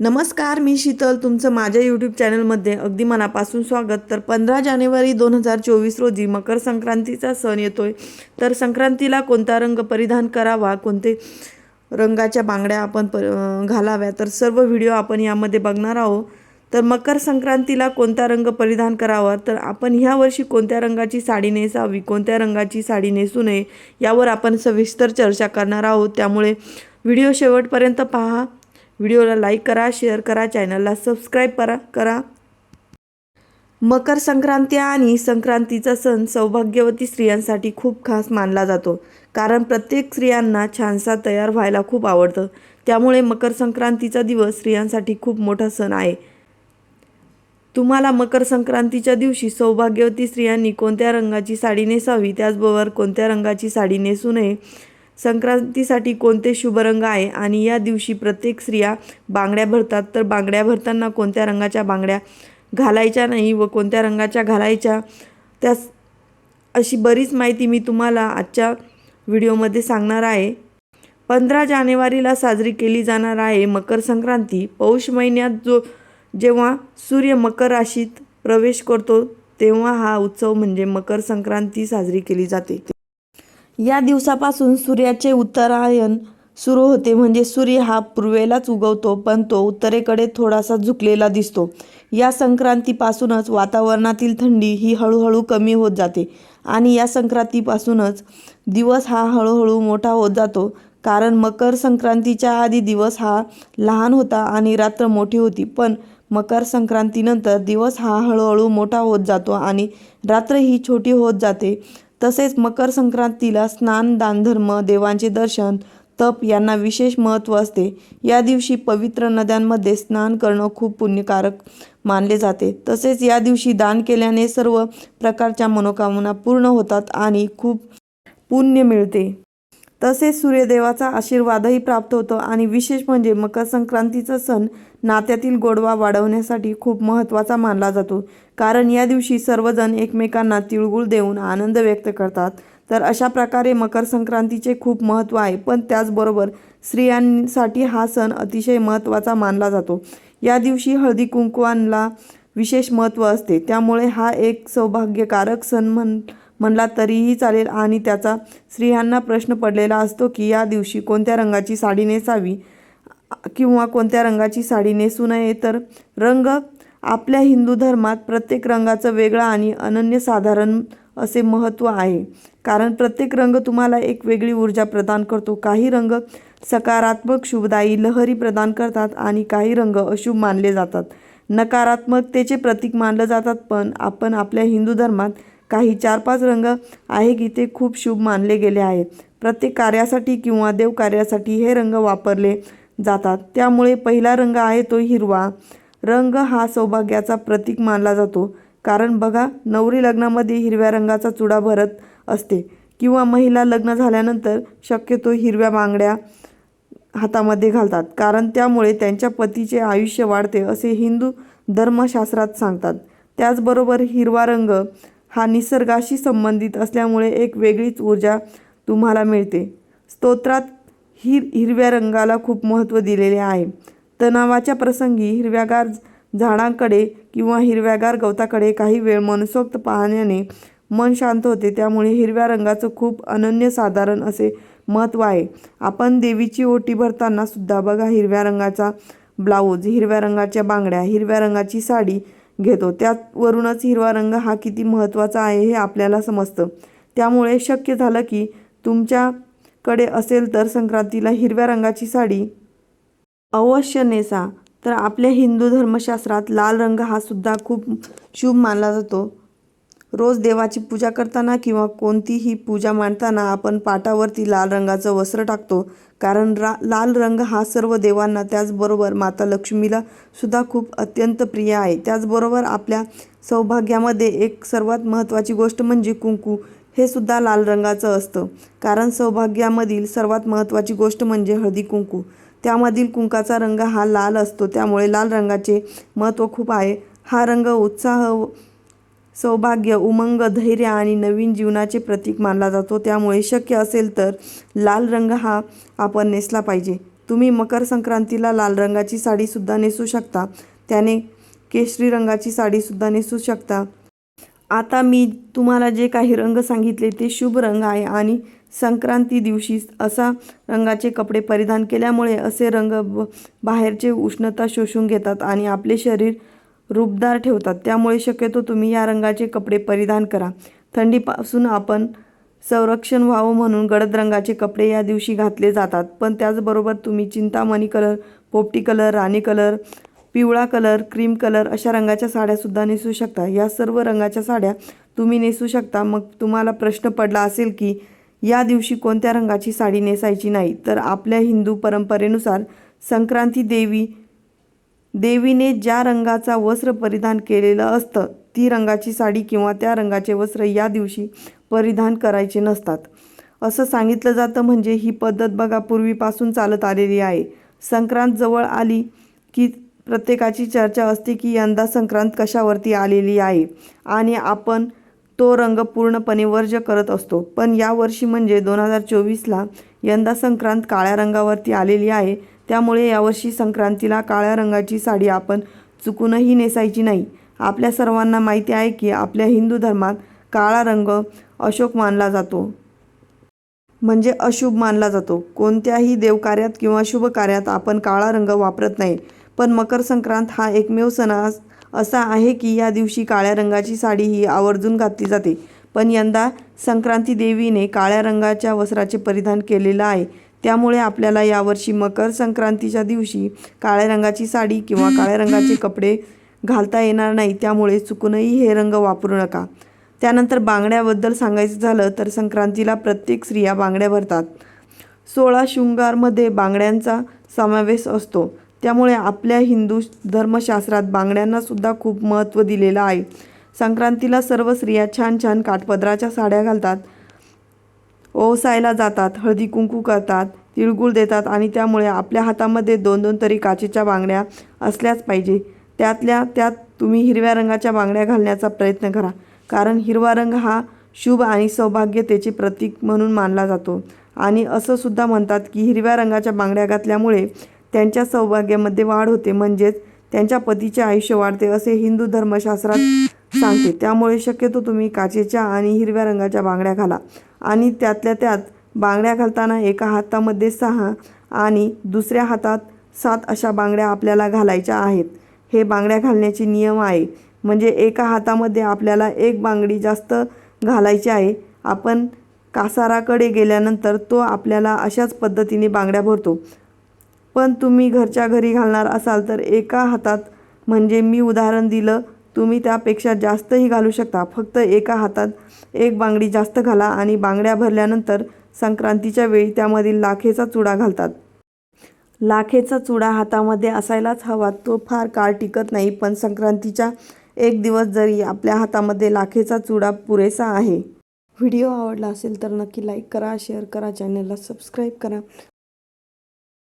नमस्कार मी शीतल. तुमचं माझ्या यूट्यूब चॅनलमध्ये अगदी मनापासून स्वागत. तर पंधरा जानेवारी दोन हजार चोवीस रोजी मकर संक्रांतीचा सण येतोय. तर संक्रांतीला कोणता रंग परिधान करावा कोणते रंगाच्या बांगड्या आपण प घालाव्या तर सर्व व्हिडिओ आपण यामध्ये बघणार आहोत. तर मकर संक्रांतीला कोणता रंग परिधान करावा तर आपण ह्या वर्षी कोणत्या रंगाची साडी नेसावी कोणत्या रंगाची साडी नेसू नये यावर आपण सविस्तर चर्चा करणार आहोत. त्यामुळे व्हिडिओ शेवटपर्यंत पहा. व्हिडिओला लाईक करा शेअर करा चॅनलला सबस्क्राईब करा करा. मकर संक्रांती आणि संक्रांतीचा सण सौभाग्यवती स्त्रियांसाठी खूप खास मानला जातो. कारण प्रत्येक स्त्रियांना छानसा तयार व्हायला खूप आवडतं. त्यामुळे मकर संक्रांतीचा दिवस स्त्रियांसाठी खूप मोठा सण आहे. तुम्हाला मकर संक्रांतीच्या दिवशी सौभाग्यवती स्त्रियांनी कोणत्या रंगाची साडी नेसावी? त्याचबरोबर कोणत्या रंगाची साडी नेसू नये? संक्रांतीसाठी कोणते शुभ रंग आहे? आणि या दिवशी प्रत्येक स्त्रिया बांगड्या भरतात. तर बांगड्या भरताना कोणत्या रंगाच्या बांगड्या घालायच्या नाही व कोणत्या रंगाच्या घालायच्या? त्यास अशी बरीच माहिती मी तुम्हाला आजच्या व्हिडिओमध्ये सांगणार आहे. पंधरा जानेवारीला साजरी केली जाणार आहे मकर संक्रांती. पौष महिन्यात जो जेव्हा सूर्य मकर राशीत प्रवेश करतो तेव्हा हा उत्सव म्हणजे मकर संक्रांती साजरी केली जाते. या दिवसापासून सूर्याचे उत्तरायण सुरू होते. म्हणजे सूर्य हा पूर्वेलाच उगवतो पण तो उत्तरेकडे थोडासा झुकलेला दिसतो. या संक्रांतीपासूनच वातावरणातील थंडी ही हळूहळू कमी होत जाते आणि या संक्रांतीपासूनच दिवस हा हळूहळू मोठा होत जातो. कारण मकर संक्रांतीच्या आधी दिवस हा लहान होता आणि रात्र मोठी होती पण मकर संक्रांतीनंतर दिवस हा हळूहळू मोठा होत जातो आणि रात्र ही छोटी होत जाते. तसेच मकर संक्रांतीला स्नान दानधर्म देवांचे दर्शन तप यांना विशेष महत्त्व असते. या दिवशी पवित्र नद्यांमध्ये स्नान करणं खूप पुण्यकारक मानले जाते. तसेच या दिवशी दान केल्याने सर्व प्रकारच्या मनोकामना पूर्ण होतात आणि खूप पुण्य मिळते. तसेच सूर्यदेवाचा आशीर्वादही प्राप्त होतो आणि विशेष म्हणजे मकर संक्रांतीचा सण नात्यातील गोडवा वाढवण्यासाठी खूप महत्त्वाचा मानला जातो. कारण या दिवशी सर्वजण एकमेकांना तिळगुळ देऊन आनंद व्यक्त करतात. तर अशा प्रकारे मकर संक्रांतीचे खूप महत्त्व आहे. पण त्याचबरोबर स्त्रियांसाठी हा सण अतिशय महत्त्वाचा मानला जातो. या दिवशी हळदी कुंकवांना विशेष महत्त्व असते. त्यामुळे हा एक सौभाग्यकारक सण म्हण म्हणला तरीही चालेल. आणि त्याचा स्त्रियांना प्रश्न पडलेला असतो की या दिवशी कोणत्या रंगाची साडी नेसावी? किंवा कोणत्या रंगाची साडी नेसू नये? तर रंग आपल्या हिंदू धर्मात प्रत्येक रंगाचं वेगळं आणि अनन्यसाधारण असे महत्त्व आहे. कारण प्रत्येक रंग तुम्हाला एक वेगळी ऊर्जा प्रदान करतो. काही रंग सकारात्मक शुभदायी लहरी प्रदान करतात आणि काही रंग अशुभ मानले जातात. नकारात्मकतेचे प्रतीक मानलं जातात पण आपण आपल्या हिंदू धर्मात काही चार पाच रंग आहे की ते खूप शुभ मानले गेले आहेत प्रत्येक कार्यासाठी किंवा देवकार्यासाठी हे रंग वापरले जातात. त्यामुळे पहिला रंग आहे तो हिरवा. रंग हा सौभाग्याचा प्रतीक मानला जातो. कारण बघा नवरी लग्नामध्ये हिरव्या रंगाचा चुडा भरत असते किंवा महिला लग्न झाल्यानंतर शक्यतो हिरव्या बांगड्या हातामध्ये घालतात. कारण त्यामुळे त्यांच्या पतीचे आयुष्य वाढते असे हिंदू धर्मशास्त्रात सांगतात. त्याचबरोबर हिरवा रंग हा निसर्गाशी संबंधित असल्यामुळे एक वेगळीच ऊर्जा तुम्हाला मिळते. स्तोत्रात हिर हिरव्या रंगाला खूप महत्त्व दिलेले आहे. तणावाच्या प्रसंगी हिरव्यागार झाडांकडे किंवा हिरव्यागार गवताकडे काही वेळ मनसोक्त पाहण्याने मन शांत होते. त्यामुळे हिरव्या रंगाचं खूप अनन्यसाधारण असे महत्त्व आहे. आपण देवीची ओटी भरताना सुद्धा बघा हिरव्या रंगाचा ब्लाऊज हिरव्या रंगाच्या बांगड्या हिरव्या रंगाची साडी घेतो. त्यावरूनच हिरवा रंग हा किती महत्त्वाचा आहे हे आपल्याला समजतं. त्यामुळे शक्य झालं की तुमच्याकडे असेल तर संक्रांतीला हिरव्या रंगाची साडी. अवश्य नेसा. तर आपल्या हिंदू धर्मशास्त्रात लाल रंग हा सुद्धा खूप शुभ मानला जातो. रोज देवाची पूजा करताना किंवा कोणतीही पूजा मांडताना आपण पाटावरती लाल रंगाचं वस्त्र टाकतो. कारण रा लाल रंग हा सर्व देवांना त्याचबरोबर माता लक्ष्मीला सुद्धा खूप अत्यंत प्रिय आहे. त्याचबरोबर आपल्या सौभाग्यामध्ये एक सर्वात महत्त्वाची गोष्ट म्हणजे कुंकू. हे सुद्धा लाल रंगाचं असतं. कारण सौभाग्यामधील सर्वात महत्त्वाची गोष्ट म्हणजे हळदी कुंकू. त्यामधील कुंकाचा रंग हा लाल असतो. त्यामुळे लाल रंगाचे महत्त्व खूप आहे. हा रंग उत्साह सौभाग्य उमंग धैर्य आणि नवीन जीवनाचे प्रतीक मानला जातो. त्यामुळे शक्य असेल तर लाल रंग हा आपण नेसला पाहिजे. तुम्ही मकर संक्रांतीला लाल रंगाची साडीसुद्धा नेसू शकता. त्याने केशरी रंगाची साडीसुद्धा नेसू शकता. आता मी तुम्हाला जे काही रंग सांगितले ते शुभ रंग आहे आणि संक्रांती दिवशी असा रंगाचे कपडे परिधान केल्यामुळे असे रंग ब- बाहेरचे उष्णता शोषून घेतात आणि आपले शरीर रूपदार ठेवतात. त्यामुळे शक्यतो तुम्ही या रंगाचे कपडे परिधान करा. थंडीपासून आपण संरक्षण व्हावं म्हणून गडद रंगाचे कपडे या दिवशी घातले जातात. पण त्याचबरोबर तुम्ही चिंतामणी कलर पोपटी कलर राणी कलर पिवळा कलर क्रीम कलर अशा रंगाच्या साड्यासुद्धा नेसू शकता. या सर्व रंगाच्या साड्या तुम्ही नेसू शकता. मग तुम्हाला प्रश्न पडला असेल की या दिवशी कोणत्या रंगाची साडी नेसायची नाही तर आपल्या हिंदू परंपरेनुसार संक्रांती देवी देवीने ज्या रंगाचा वस्त्र परिधान केलेलं असतं ती रंगाची साडी किंवा त्या रंगाचे वस्त्र या दिवशी परिधान करायचे नसतात. असं सांगितलं जातं म्हणजे ही पद्धत बघा पूर्वीपासून चालत आलेली आहे. संक्रांत जवळ आली की प्रत्येकाची चर्चा असते की यंदा संक्रांत कशावरती आलेली आहे आणि आपण तो रंग पूर्णपणे वर्ज्य करत असतो. पण यावर्षी म्हणजे दोन हजार चोवीसला यंदा संक्रांत काळ्या रंगावरती आलेली आहे. त्यामुळे यावर्षी संक्रांतीला काळ्या रंगाची साडी आपण चुकूनही नेसायची नाही. आपल्या सर्वांना माहिती आहे की आपल्या हिंदू धर्मात काळा रंग अशोक मानला जातो. म्हणजे अशुभ मानला जातो. कोणत्याही देवकार्यात किंवा शुभ कार्यात आपण काळा रंग वापरत नाही. पण मकर संक्रांत हा एकमेव सण असा आहे की या दिवशी काळ्या रंगाची साडी ही आवर्जून घातली जाते. पण यंदा संक्रांती देवीने काळ्या रंगाच्या वस्त्राचे परिधान केलेलं आहे. त्यामुळे आपल्याला यावर्षी मकर संक्रांतीच्या दिवशी काळ्या रंगाची साडी किंवा काळ्या रंगाचे कपडे घालता येणार नाही त्यामुळे चुकूनही हे रंग वापरू नका. त्यानंतर बांगड्याबद्दल सांगायचं झालं तर संक्रांतीला प्रत्येक स्त्रिया बांगड्या भरतात. सोळा शृंगारमध्ये बांगड्यांचा समावेश असतो. त्यामुळे आपल्या हिंदू धर्मशास्त्रात बांगड्यांनासुद्धा खूप महत्त्व दिलेलं आहे. संक्रांतीला सर्व स्त्रिया छान छान काठपदराच्या साड्या घालतात. ओवसायला जातात हळदी कुंकू करतात तिळगुळ देतात आणि त्यामुळे आपल्या हातामध्ये दोन दोन तरी काचेच्या बांगड्या असल्याच पाहिजे. त्यातल्या त्यात तुम्ही हिरव्या रंगाच्या बांगड्या घालण्याचा प्रयत्न करा. कारण हिरवा रंग हा शुभ आणि सौभाग्यतेचे प्रतीक म्हणून मानला जातो. आणि असं सुद्धा म्हणतात की हिरव्या रंगाच्या बांगड्या घातल्यामुळे त्यांच्या सौभाग्यामध्ये वाढ होते. म्हणजेच त्यांच्या पतीचे आयुष्य वाढते असे हिंदू धर्मशास्त्रात सांगते. त्यामुळे शक्यतो तुम्ही काचेच्या आणि हिरव्या रंगाच्या बांगड्या घाला. आणि त्यातल्या त्यात बांगड्या घालताना एका हातामध्ये सहा आणि दुसऱ्या हातात सात अशा बांगड्या आपल्याला घालायच्या आहेत. हे बांगड्या घालण्याचे नियम आहे. म्हणजे एका हातामध्ये आपल्याला एक बांगडी जास्त घालायची आहे. आपण कासाराकडे गेल्यानंतर तो आपल्याला अशाच पद्धतीने बांगड्या भरतो. पण तुम्ही घरच्या घरी घालणार असाल तर एका हातात म्हणजे मी उदाहरण दिलं तुम्ही त्यापेक्षा जास्तही घालू शकता. फक्त एका हातात एक बांगडी जास्त घाला आणि बांगड्या भरल्यानंतर संक्रांतीच्या वेळी त्यामधील लाखेचा चुडा घालतात. लाखेचा चुडा हातामध्ये असायलाच हवा तो फार काळ टिकत नाही पण संक्रांतीच्या एक दिवस जरी आपल्या हातामध्ये लाखेचा चुडा पुरेसा आहे. व्हिडिओ आवडला असेल तर नक्की लाईक करा शेअर करा चॅनलला सबस्क्राईब करा.